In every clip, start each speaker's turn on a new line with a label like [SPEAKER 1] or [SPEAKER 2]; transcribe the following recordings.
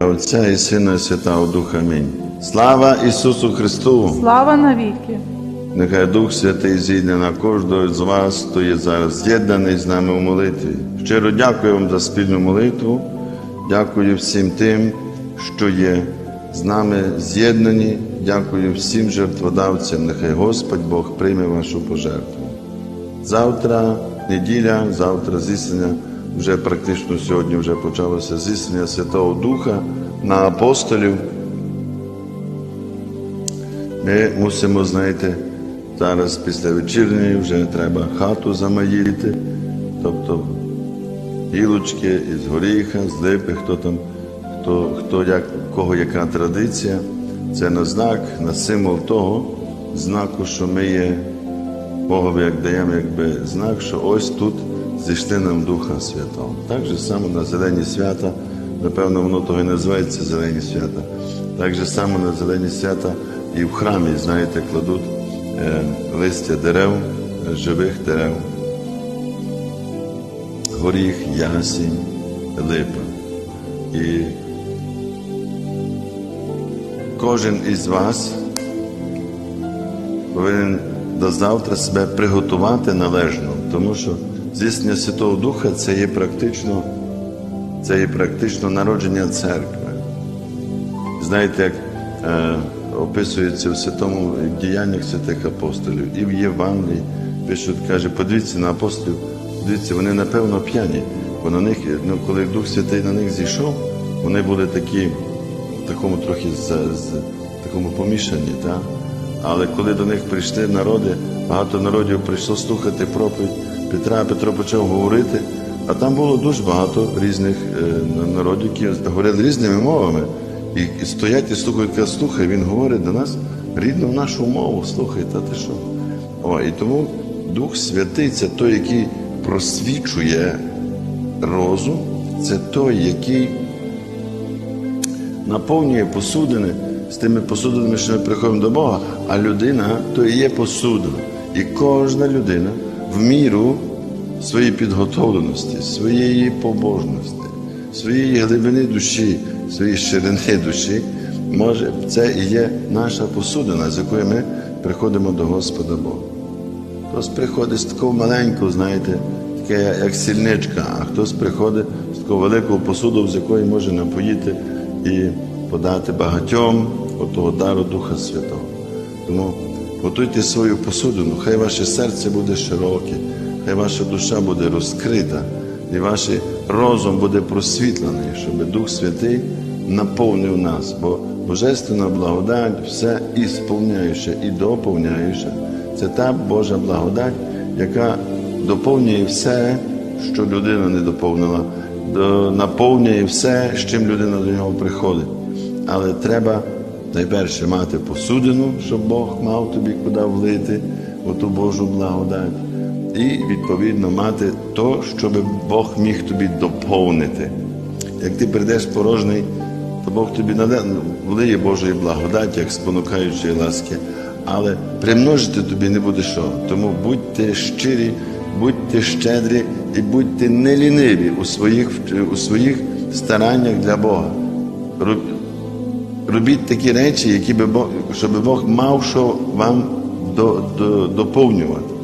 [SPEAKER 1] Отця і Сина і Святого Духа. Амінь. Слава Ісусу Христу!
[SPEAKER 2] Слава навіки!
[SPEAKER 1] Нехай Дух Святий зійде на кожного з вас, хто є зараз з'єднаний з нами у молитві. Щиро дякую вам за спільну молитву. Дякую всім тим, що є з нами з'єднані. Дякую всім жертводавцям. Нехай Господь Бог прийме вашу пожертву. Завтра неділя, завтра зіснення, вже практично сьогодні вже почалося зіснення Святого Духа на апостолів. Ми мусимо, знаєте, зараз після вечірньої вже треба хату замаїти, тобто гілочки із горіха, з липи, хто там, хто, хто як, кого яка традиція. Це на знак, на символ того знаку, що ми є Богові, як даємо якби знак, що ось тут зійшли нам Духа Святого. Так же само на зелені свята, напевно, воно того і називається зелені свята. Так же само на зелені свята і в храмі, знаєте, кладуть е, листя дерев, живих дерев, горіх, ясінь, липа. І кожен із вас повинен до завтра себе приготувати належно, тому що здійснення Святого Духа це є практично, це є практично народження церкви. Знаєте, як е, описується в святому діяннях святих апостолів і в Євангелії пишуть, каже, подивіться на апостолів, подивіться, вони напевно п'яні, бо на них, ну, коли Дух Святий на них зійшов, вони були такі, такому трохи з, з такому помішані. Та? Але коли до них прийшли народи, багато народів прийшло слухати проповідь Петра, Петро почав говорити, а там було дуже багато різних е, народів, які говорили різними мовами. І, стоять і слухають, кажуть, слухай, він говорить до нас рідну нашу мову, слухай, та ти що? О, і тому Дух Святий це той, який просвічує розум, це той, який наповнює посудини з тими посудинами, що ми приходимо до Бога, а людина то і є посудина. І кожна людина в міру своєї підготовленості, своєї побожності, своєї глибини душі, своєї ширини душі, може, це і є наша посудина, з якою ми приходимо до Господа Бога. Хтось приходить з такого маленького, знаєте, таке як сільничка, а хтось приходить з такого великого посуду, з якої може напоїти і подати багатьом отого дару Духа Святого. Тому готуйте свою посудину, хай ваше серце буде широке, хай ваша душа буде розкрита, і ваш розум буде просвітлений, щоб Дух Святий наповнив нас, бо Божественна благодать, все і сповняюча, і доповняюча. Це та Божа благодать, яка доповнює все, що людина не доповнила, наповнює все, з чим людина до нього приходить. Але треба найперше мати посудину, щоб Бог мав тобі куди влити оту Божу благодать. І відповідно мати то, щоб Бог міг тобі доповнити. Як ти прийдеш порожній, то Бог тобі влиє Божої благодаті, як спонукаючої ласки, але примножити тобі не буде що. Тому будьте щирі, будьте щедрі і будьте неліниві у своїх, у своїх стараннях для Бога. Роб- Робіть такі речі, які би Бог, щоб Бог мав що вам до, до, доповнювати.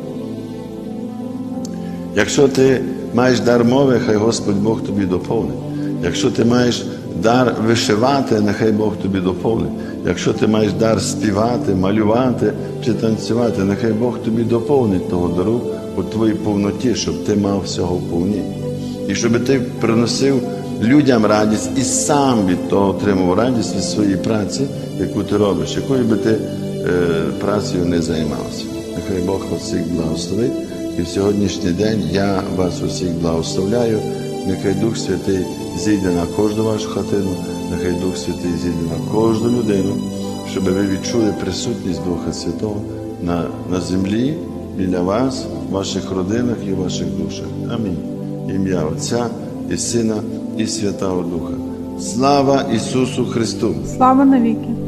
[SPEAKER 1] Якщо ти маєш дар мови, хай Господь Бог тобі доповнить. Якщо ти маєш дар вишивати, нехай Бог тобі доповнить. Якщо ти маєш дар співати, малювати чи танцювати, нехай Бог тобі доповнить того дару у твоїй повноті, щоб ти мав всього повні. І щоб ти приносив людям радість і сам від того отримав радість від своєї праці, яку ти робиш, якою би ти е, працею не займався. Нехай Бог вас всіх благословить. І в сьогоднішній день я вас усіх благословляю. Нехай Дух Святий зійде на кожну вашу хатину, нехай Дух Святий зійде на кожну людину, щоб ви відчули присутність Духа Святого на, на землі, біля вас, в ваших родинах і в ваших душах. Амінь. Ім'я Отця і Сина, і Святого Духа. Слава Ісусу Христу!
[SPEAKER 2] Слава навіки!